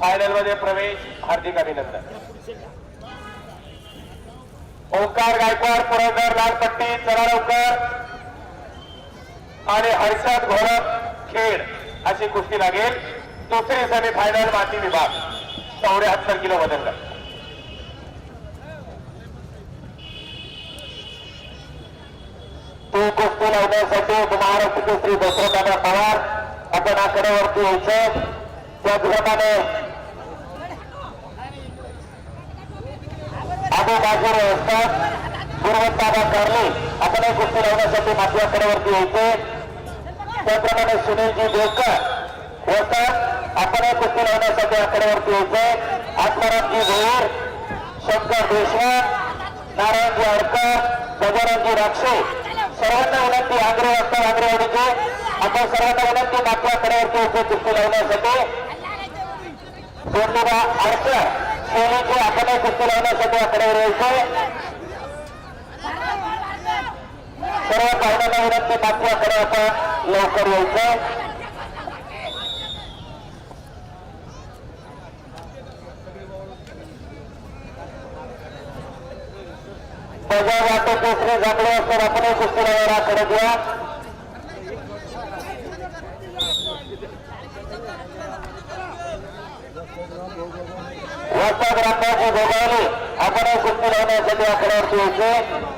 फायनलमध्ये प्रवेश हार्दिक अभिनंदन. ओंकार गायकवाड पुरंदर लालपट्टी चला लवकर. आणि हर्षद घोडक खेड अशी कुस्ती लागेल. दुसरी सेमी फायनल माती विभाग. चौऱ्याहत्तर किलो वजन गट. ती कुस्ती लावण्यासाठी महाराष्ट्र केसरी दशरथादा पवार. आपण आकड्यावरती यायचं त्याचप्रमाणे मध्ये बाजूर असतात गुरुवंताबा कारले आपण एक गोष्टी लावण्यासाठी माती आकड्यावरती यायचे. त्याप्रमाणे सुनीलजी देवकर वसत आपण एक गोष्टी लावण्यासाठी आकड्यावरती यायचे. आत्मारामजी भोईर शंकर देशमुख नारायणजी अडकर गजाननजी राक्षे सर्वांना विनंती आग्रह असतात आग्रहवाडीचे आपण सर्वांना विनंती मागच्या कडेवरती उभे कुस्ती लावण्यासाठी सोडलेला अडकर सोनीची आपण कुस्ती लावण्यासाठी आकड्यावर यायचे सर्व पाहुण्यांना विनंती बाकी आकडे आता लवकर यायचं बजाव वाटत दुसरे जमले असतात आपण कुस्ती लावायला घ्या. वस्ताद रामदासजी गोगावले आपण सुट्टी लावण्यासाठी आकड्यावरती यायचे.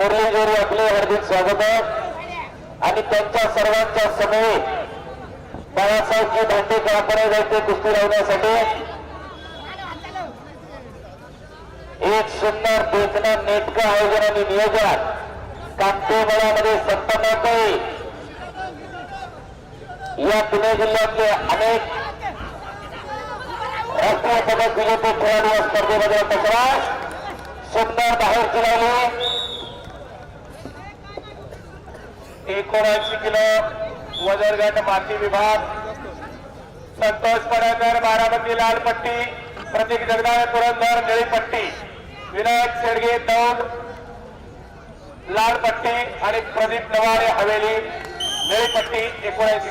मुरलीधरी आपले हार्दिक स्वागत आहे. आणि त्यांच्या सर्वांच्या समोर बाळासाहेबजी भांडेकर आपण जायचे कुस्ती लावण्यासाठी. एक सुंदर देखणं नेटकं आयोजन आणि नियोजन. कामते मेळ्यामध्ये संपन्न होते या पुणे जिल्ह्यातले अनेक राष्ट्रीय पदक विजेते खेळाडू या स्पर्धेमध्ये तक्रार. सुंदर बाहेर चिरावले एकोणऐंशी किलो वजरगट माती विभाग. संतोष पडकर बारामती लाल पट्टी प्रतीक जगदाळे पुरंदर निळी पट्टी विनायक शेडगे दौंड लाल पट्टी आणि प्रदीप नवाळे हवेली. पट्टी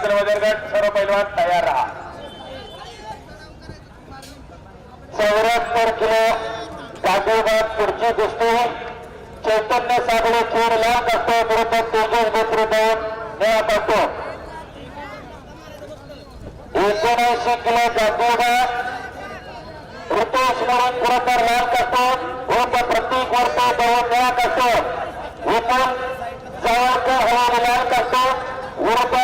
वज़न गट सर्व पैलवान तयार राहा। चौऱ्याहत्तर किलो काजूबाद पुढची कुस्ती चैतन्य सागरे खेळ लाल असतो विरुद्ध तेजस दोन निळा पट्टो एकोणऐंशी किलो गांधीबाद ऋतुष म्हणून पुरस्कार लाल कसतो व प्रतीक वर्ष दोन निळा कसतो विपुल जवळकर हवाली लाल कसतो विरुद्ध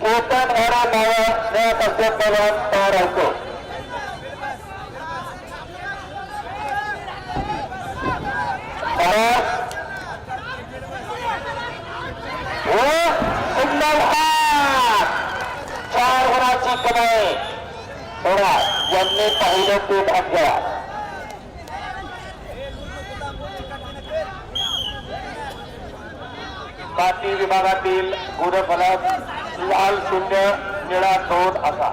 कीर्तन होणा नाव निळा कसतो पैलवान तयार होतो व सुंदर हात चार गुणाची कमाई थोडा यांनी पाहिलं ते माती विभागातील गुणफलक लाल शून्य निळा दोन असा.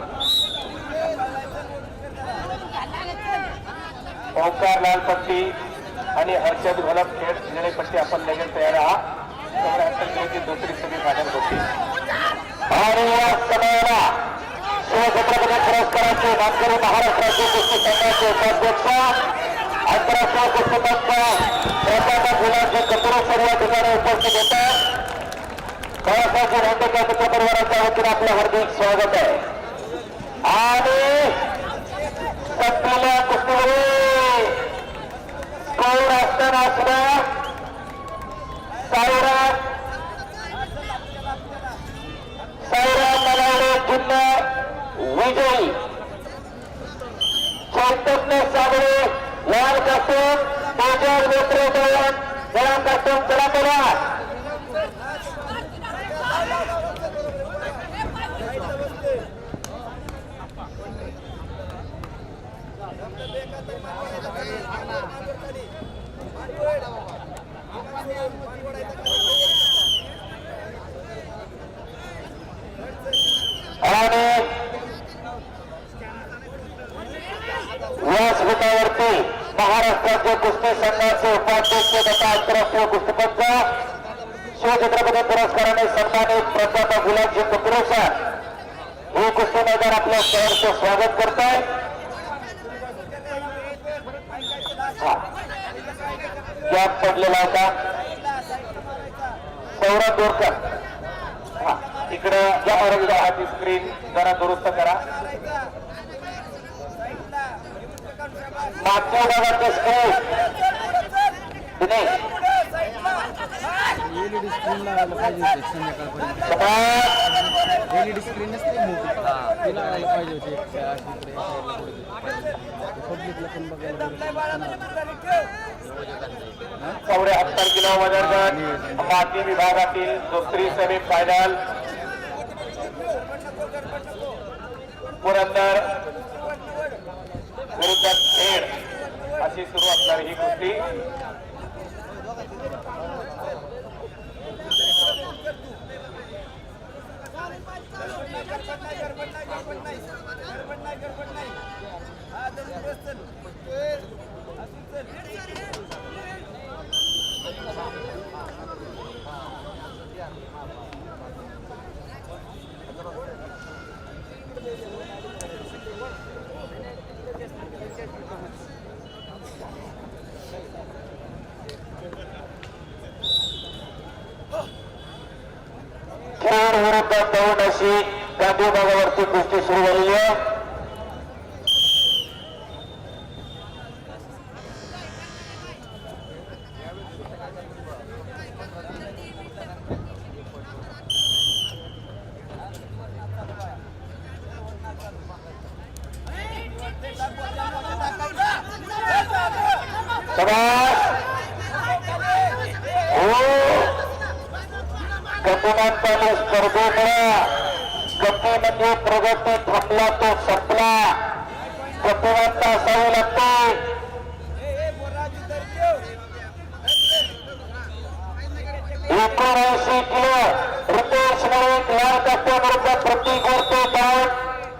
ओंकार लाल पट्टी आणि हर्षद घोलप खेळ निळे पट्टी आपण लगेच तयार आहात. दुसरी सगळी फायनल होती. आणि या समयाला शिवछत्रपती पुरस्काराचे मानकरी महाराष्ट्राचे कुस्ती संघाचे उपाध्यक्ष आंतरराष्ट्रीय कुस्तीपंच प्राध्यापक गुलाबजी कपूर सर या ठिकाणी उपस्थित होतात बाळासाहेब भांडेकर मित्र परिवाराच्या वतीने आपलं हार्दिक स्वागत आहे. आणि संपलेल्या कुस्तीमध्ये स्कोर असताना सुद्धा साईराम जिल्हा विजयी चैतन्य साबळे लाल कास्टूम तेजस मित्र जवान निळा कास्टूम चला करा आणि महाराष्ट्राचे कुस्ती संघाचे उपाध्यक्ष तथा आंतरराष्ट्रीय कुस्तीपंच शिवछत्रपती पुरस्काराने सन्मानित प्राध्यापक गुलाबजी कुत्रेसर हे कुस्ती मैदान आपल्या शहरचं स्वागत करत आहे गॅप पडलेला होता सौरभ बोरकर इकडे या महाराज स्क्रीन जरा दुरुस्त करा. मागच्या भागात स्क्रीन एलईडी स्क्रीन नसते मोठी पाहिजे होती पब्लिकला पण बघायला किलो वजन माती विभागातील दुसरी सेमी फायनल पुरंदर विरुद्ध सुरू चार ही कुस्ती खेड विरुद्ध तरुण अशी गांधी भागावरती कुस्ती सुरू झालेली आहे. गतीनंतर स्पर्धेमुळे गती म्हणजे प्रगती थांबला तो संपला. गतिवंत असावी लागते एकोणऐंशी किलो रुपेश नाईक लाल कस्टमरचा प्रतीक वरते डाऊन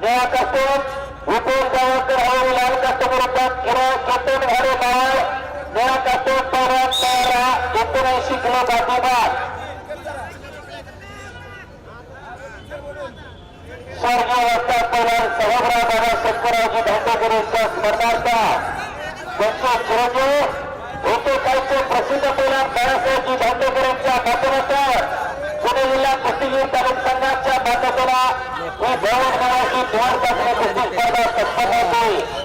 निळा कस्टम विपुल गावकर हळू लाल कस्टमरचा किरण केतन भाडे नाव निळा कस्टम पाण्यात तयार एकोणऐंशी किलो बाजीबाग स्वर्गीय वस्ता पहिला सभागृह दादा शंकररावजी धांडेकर यांच्या स्मरणार्थ त्यांचे चिरंजीव होते कालचे प्रसिद्ध पहिला बाळासाहेबजी धांडेकर यांच्या माध्यमातून पुणे जिल्हा कुस्तीगीर तालुक संघाच्या माध्यमातून ही भवन मराठी द्वार चाचणी कुस्ती स्पर्धा संपन्न होती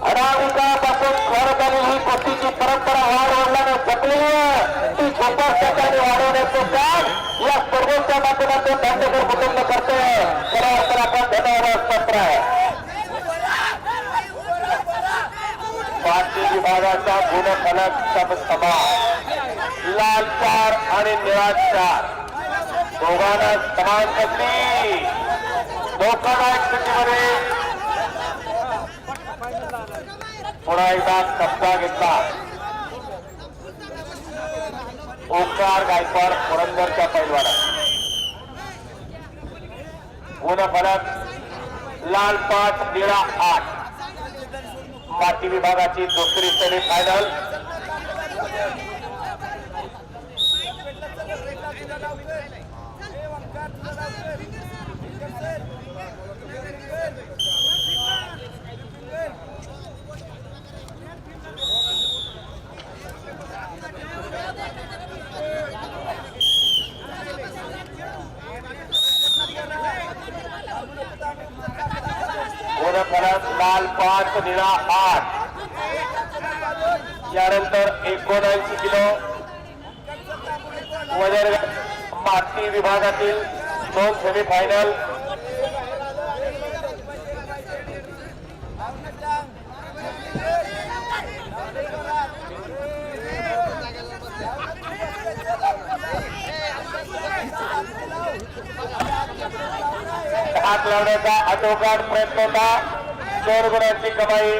अनामिकापासून करत आलेली ही परंपरा वाढ जपलेली आहे ती झोपास ठिकाणी वाढवण्याचं काम या स्पर्धेच्या माध्यमातून दांडेकर कुटुंब करतोय खऱ्या अर्थानं आपण सभा लाल चार आणि चार। दोघांना समान संधी धोकादायक स्थितीमध्ये पुन्हा एकदा कब्जा घेतला ओंकार गायकवाड पुरंदरच्या पैलवाडा गुणफलक लाल पाच निळा आठ माती विभागाची दुसरी सेमी फायनल लाल पाच निळा आठ. यानंतर एकोणऐंशी किलो. वजन माती विभागातील दोन सेमीफायनल हात लावण्याचा आटोकाट प्रयत्न होता. दोन गुणांची कमाई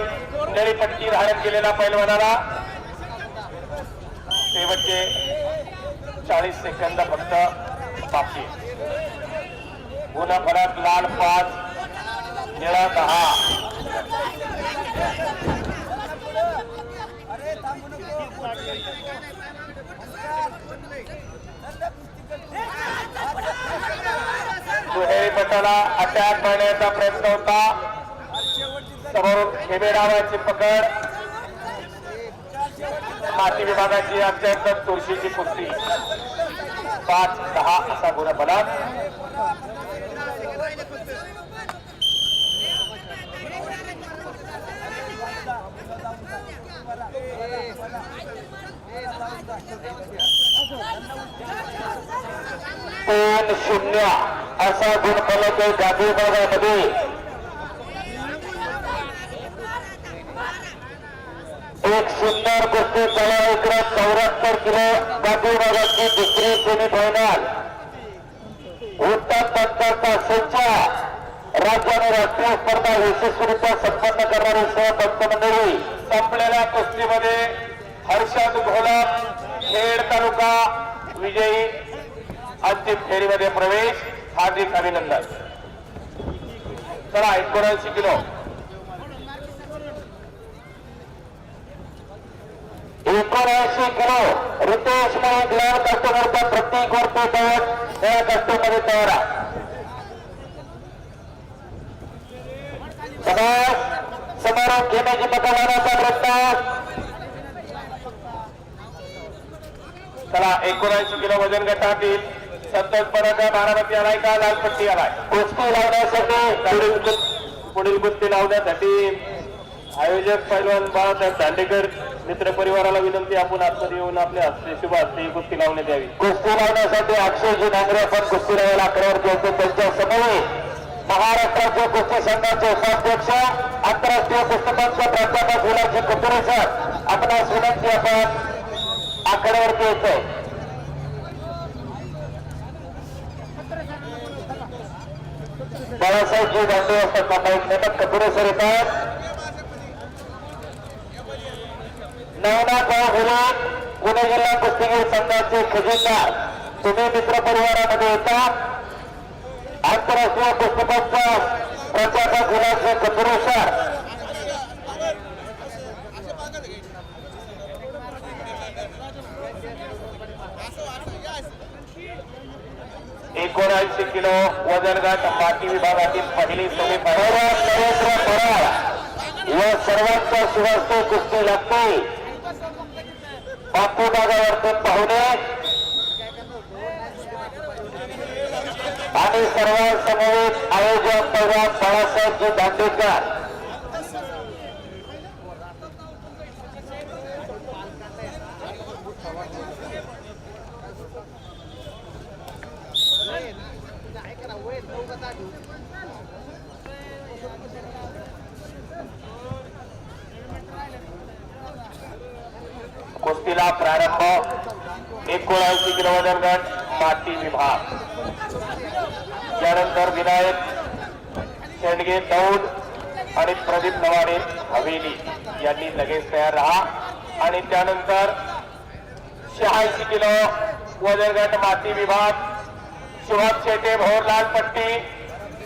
नळीपट्टी धारण केलेला पैलवानाला शेवटचे चाळीस सेकंद फक्त बाकी. गुन्हा फलक लाल पाच निळा दहा. दुहेरी पटाला अटॅक करण्याचा प्रयत्न होता. समोरून खेबे डावाची पकड. माती विभागाची अत्यंत तुळशीची कुस्ती. पाच दहा असा गुण फलक तीन शून्य असा गुण फलक गादी विभागामध्ये सुंदर कुस्ती कला इकडे चौऱ्याहत्तर किलो गादी भागाची दुसरी सेमी फायनल उत्तम पंचाचा संच राज्य आणि राष्ट्रीय स्पर्धा यशस्वीरित्या संपन्न करणारे सहभक्त मंडळी संपलेल्या कुस्तीमध्ये हर्षद घोलप खेड तालुका विजयी. अंतिम फेरीमध्ये प्रवेश हार्दिक अभिनंदन. चला एकोणऐंशी किलो. एकोणऐंशी किलो रितेश नाईक लाल कस्टमरचा प्रत्येक वरती तयार या कस्टमर तयार समारोप घेण्याची मतदानाचा प्रयत्न. चला एकोणऐंशी किलो वजन गटातील संतोष पराठा बारामती आलाय का? लालपट्टी आलाय. कुस्ती लावण्यासाठी पुढील पुढील कुस्ती लावण्यासाठी आयोजक पैलवान बाळासाहेब दांडेकर मित्र परिवाराला विनंती आपण आतमध्ये येऊन आपल्या हस्ते शुभ हस्ते ही कुस्ती लावण्यात यावी. कुस्ती लावण्यासाठी अक्षयजी डांगरे आपण कुस्ती लावायला अकरावरती होते त्यांच्यासमोर. महाराष्ट्राचे कुस्ती संघाचे उपाध्यक्ष आंतरराष्ट्रीय कुस्तीपंच प्राध्यापक विलासजी कपुरे सर आपणास विनंती आपण आकड्यावरती येतोय बाळासाहेबजी दांडे असतात आता एक नेमक कपुरे सर येतात. नवनाथराव घुले पुणे जिल्हा कुस्तीगीर संघाचे खजिनदार. तुम्ही मित्र परिवारामध्ये होता आंतरराष्ट्रीय कुस्तीपंच प्रचारक विलासजी कपुरे एकोणऐंशी किलो वजन गट माती विभागातील पहिली सेमी नरेंद्र पराळ या सर्वांच्या शिवास्ते कुस्ती लागते बापू भागावरती पाहुणे. आणि सर्वांसमवेत आयोजक पैलवान बाळासाहेबजी दांडेकर. कुस्तीला प्रारंभ एकोणऐंशी किलो वजन गट माती विभाग. त्यानंतर विनायक शेंडगे दौड आणि प्रदीप नवाडे हवेली यांनी लगेच तयार राहा. आणि त्यानंतर शहाऐंशी किलो वजन गट माती विभाग. सुहास शेटे भोरलाल पट्टी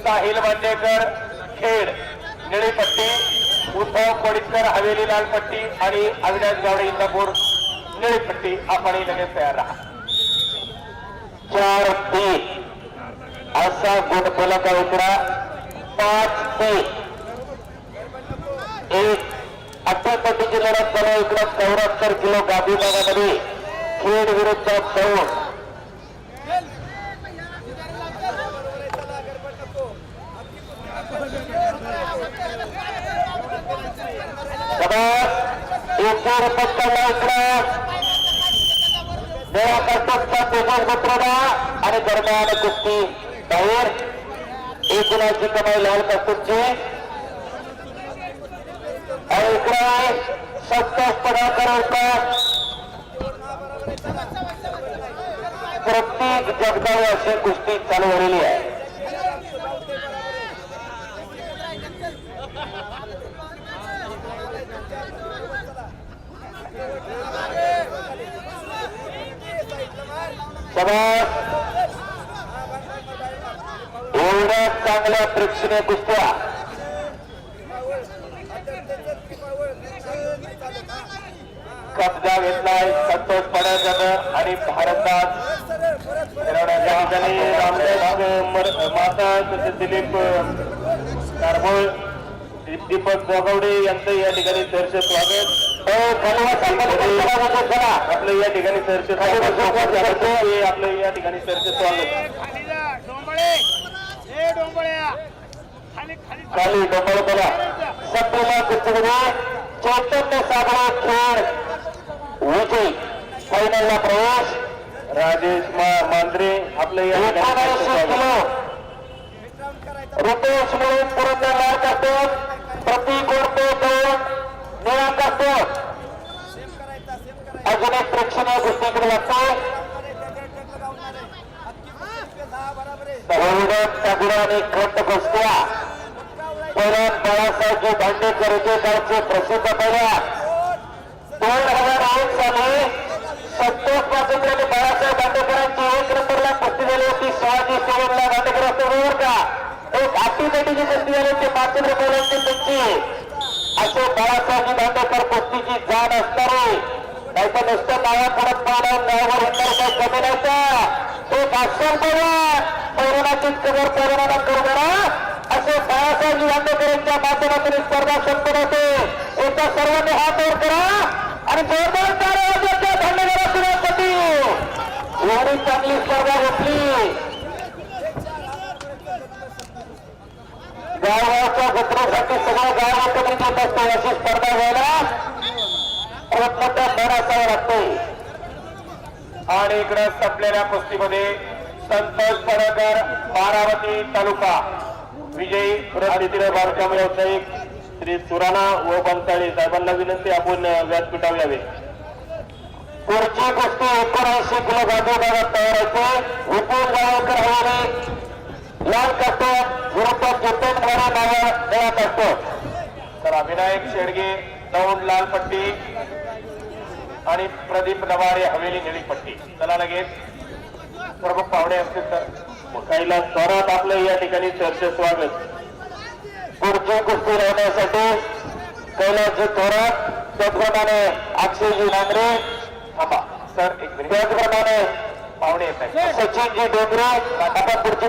साहिल मांडेकर खेड निळी पट्टी उद्धव कोडीकर हवेली लाल पट्टी आणि अविनाश गावडे इंदापूर निळी पट्टी आपण लगेच तयार राहा चार तीन असा गुणफलक आहे इकडा पाच तीन एक अठ्ठापट्टीची लढत चालू आहे इकडं चौऱ्याहत्तर किलो गादी भागामध्ये खेड विरुद्ध दौड एकेर पट्ट्याला इकडं निळा कर्तबचा तेजस मित्रदा आणि दरम्यान कुस्ती बाहेर. एक गुणाची कमाई लाल कस्तूरची आणि इकडे सत्तास पदाकर होतात प्रत्येक जगदावर अशी कुस्ती चालू झालेली आहे. सभा चांगल्या प्रेक्षणीय कुस्त्या. कब्जा घेतलाय संतोष पडळकर आणि भारतनाथ माता दिलीप कारभोळ दीपक जोगवडे यांचं या ठिकाणी सहर्ष स्वागत. आपलं या ठिकाणी हे आपलं या ठिकाणी सहर्ष स्वागत. खाली डोंबळे बोला संपूर्ण कुस्तीमध्ये चैतन्य सागर खेळ. विजय. फायनलला प्रवेश. राजेश मा- मांद्रे आपलं या ठिकाणी. रुपेश म्हणून पुरंदर लाल करतो प्रतीक उर्फे दोन निळा करतो अजून एक प्रेक्षणीय गोष्टीकडे लागतो तगुडा आणि खंड गोष्ट्या परत बाळासाहेबजी भांडेकर एकेकाळचे प्रसिद्ध पहिल्या दोन हज़ार आठ साली पासून आणि बाळासाहेब भांडेकरांची एक नंबरला कुस्ती झाली होती शिवाजी सोडला भांडेकर असतो बरोबर का एक आटीपेटीची कुस्ती झाली होती पाच रुपयाची त्यांची असे बाळासाहेब भांडेकर कुस्तीची जाण असणारे नाही तर नुसतं नावा परत पाहणं नावावर येणार काही कमी नव्हता एक आश्रम पैरणाची कबर परिणाम करणारा असे बाळासाहेबजी भांडेकरांच्या माध्यमातून स्पर्धा संपन्न होते. एकदा सर्वांनी हात वर करा आणि जोरदार जत्रेसाठी गाव एकत्रित असतो? अशी स्पर्धा व्हायला खूप मोठा भर असावा लागतोय आणि इकडे संपलेल्या कुस्तीमध्ये संतोष पडकर बारावती तालुका. विजयी रणनीतीने भारतीय व्यावसायिक श्री सुराणा व बनताळे साहेबांना विनंती आपण व्यासपीठावर यावे पुढची कुस्ती एकोणऐंशी किलो गाजू भागात तयार होते. विपुल गावकर हवाले लाल कसतो विरुद्ध चेतन मोरे नावा निळा कसतो तर विनायक शेडगे दौंड लाल पट्टी आणि प्रदीप नवारे हवेली निळी पट्टी. चला लगेच. प्रमुख पाहुणे असतील तर. कैलास स्वरात आपलं या ठिकाणी चर्चे स्वागत. पुढची कुस्ती राहण्यासाठी कैलासजी थोरात त्याचप्रमाणे अक्षयजी नांगरे. थांबा. सर एक मिनिट. त्याचप्रमाणे पाहुणे येत आहेत. सचिनजी डोंगरे. आता पुढची